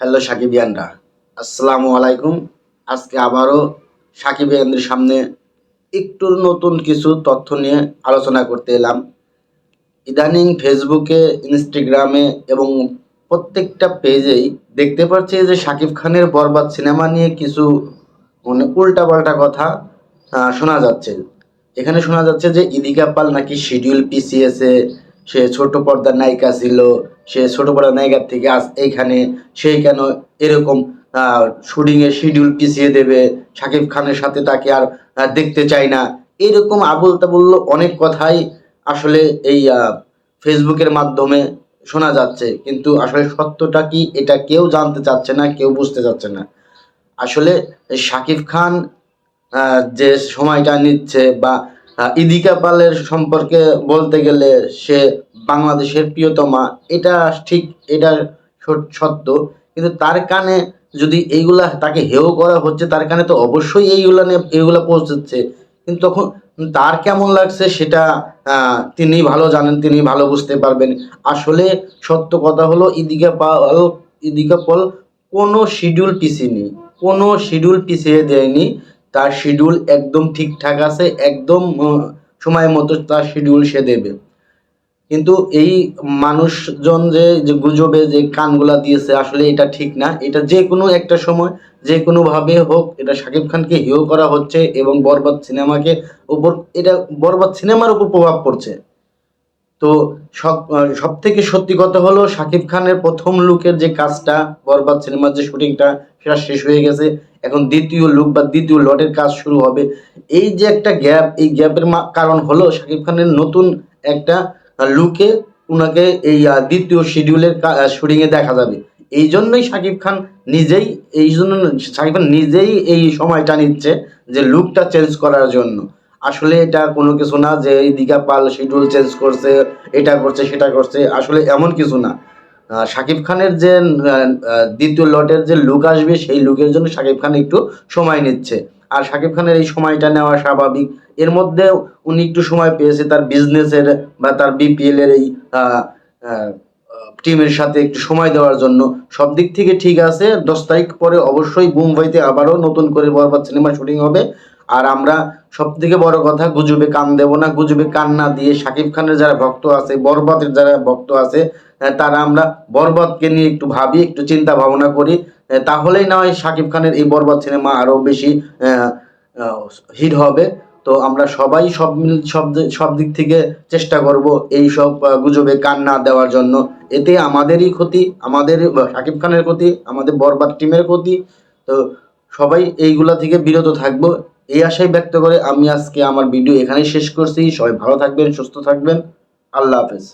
Hello সাকিবিয়ানরা, আসসালামু আলাইকুম। আজকে আবারও সাকিবিয়ানদের সামনে একটু নতুন কিছু তথ্য নিয়ে আলোচনা করতে এলাম। ইদানিং ফেসবুকে, ইনস্টাগ্রামে এবং প্রত্যেকটা পেজেই দেখতে পাচ্ছি যে শাকিব খানের বরবাদ সিনেমা নিয়ে কিছু মানে উল্টাপাল্টা কথা শোনা যাচ্ছে। এখানে শোনা যাচ্ছে যে ইদিকা পাল নাকি শিডিউল পিছিয়েছে, সে ছোট পর্দার নায়িকা ছিল সে ছোট পর্দার নায়িকার থেকে আজ এইখানে, সেই কেন এরকম শুটিংয়ে শিডিউল পিছিয়ে দেবে, শাকিব খানের সাথে তাকে আর দেখতে চাই না। এরকম আবল তাবল অনেক কথাই আসলে এই ফেসবুকের মাধ্যমে শোনা যাচ্ছে। কিন্তু আসলে সত্যটা কি এটা কেউ জানতে চাচ্ছে না, কেউ বুঝতে চাচ্ছে না। আসলে শাকিব খান যে সময়টা নিচ্ছে বা ইদিকা পালের সম্পর্কে বলতে গেলে সে বাংলাদেশের প্রিয়তমা, এটা ঠিক, এটা সত্য। কিন্তু তার কানে যদি এইগুলা তাকে হেও করা হচ্ছে, তার কানে তো অবশ্যই এইগুলা নিয়ে, এইগুলা পৌঁছচ্ছে কিন্তু তখন তার কেমন লাগছে সেটা তিনি ভালো জানেন, তিনি ভালো বুঝতে পারবেন। আসলে সত্য কথা হলো, ইদিকা পাল, ইদিকা পল কোনো শিডিউল পিছিয়ে কোনো শিডিউল পিছিয়ে দেয়নি। তার শিডিউল একদম ঠিকঠাক আছে, একদম সময় মতো তার শিডিউল সে দেবে। কিন্তু এই মানুষজন যে যে গুজবে যে কানগুলা দিয়েছে, আসলে এটা ঠিক না। এটা যে কোনো একটা সময়, যে কোনোভাবে হোক, এটা শাকিব খানকে হিও করা হচ্ছে এবং বরবাদ সিনেমাকে উপর, এটা বরবাদ সিনেমার উপর প্রভাব পড়ছে। তো সব সব থেকে সত্যি কথা হলো শাকিব খানের প্রথম লুকের যে কাজটা, বরবাদ সিনেমার যে শুটিংটা, সেটা শেষ হয়ে গেছে। এখন দ্বিতীয় লুক বা দ্বিতীয় লটের কাজ শুরু হবে। এই যে একটা গ্যাপ, এই গ্যাপের কারণ হলো শাকিব খানের নতুন একটা লুকে উনাকে এই দ্বিতীয় শিডিউলের শুটিংয়ে দেখা যাবে। এই জন্যই শাকিব খান নিজেই এই জন্য শাকিব খান নিজেই এই সময়টা নিচ্ছে যে লুকটা চেঞ্জ করার জন্য। আসলে এটা কোনো কিছু না যে এই দীঘা পাল শিডিউল চেঞ্জ করছে, এটা করছে, সেটা করছে, আসলে এমন কিছু না। শাকিব খানের যে দ্বিতীয় লটের যে লুক আসবে সেই লুকের জন্য শাকিব খান একটু সময় নিচ্ছে। আর সাকিব খানের এই সময়টা নেওয়া স্বাভাবিক। এর মধ্যে উনি একটু সময় পেয়েছে তার বিজনেসের বা তার বিপিএল এর এই টিমের সাথে একটু সময় দেওয়ার জন্য। সব দিক থেকে ঠিক আছে, দশ তারিখ পরে অবশ্যই মুম্বাইতে আবারও নতুন করে বরবাদ সিনেমা শুটিং হবে। আর আমরা সব থেকে বড় কথা, গুজবে কান দেব না। গুজবে কান না দিয়ে শাকিব খানের যারা ভক্ত আছে, বরবাদের যারা ভক্ত আছে তারা আমরা বরবাদকে নিয়ে একটু ভাবি, একটু চিন্তা ভাবনা করি। তাহলেই না হয় শাকিব খানের এই বরবাদ সিনেমা আরও বেশি হিট হবে। তো আমরা সবাই সব মিল- সব সব দিক থেকে চেষ্টা করব এই সব গুজবে কান না দেওয়ার জন্য। এতে আমাদেরই ক্ষতি, আমাদের শাকিব খানের ক্ষতি, আমাদের বরবাদ টিমের ক্ষতি। তো সবাই এইগুলা থেকে বিরত থাকব। এই আশাই ব্যক্ত করে আমি আজকে আমার ভিডিও এখানেই শেষ করছি। সবাই ভালো থাকবেন, সুস্থ থাকবেন। আল্লাহ হাফেজ।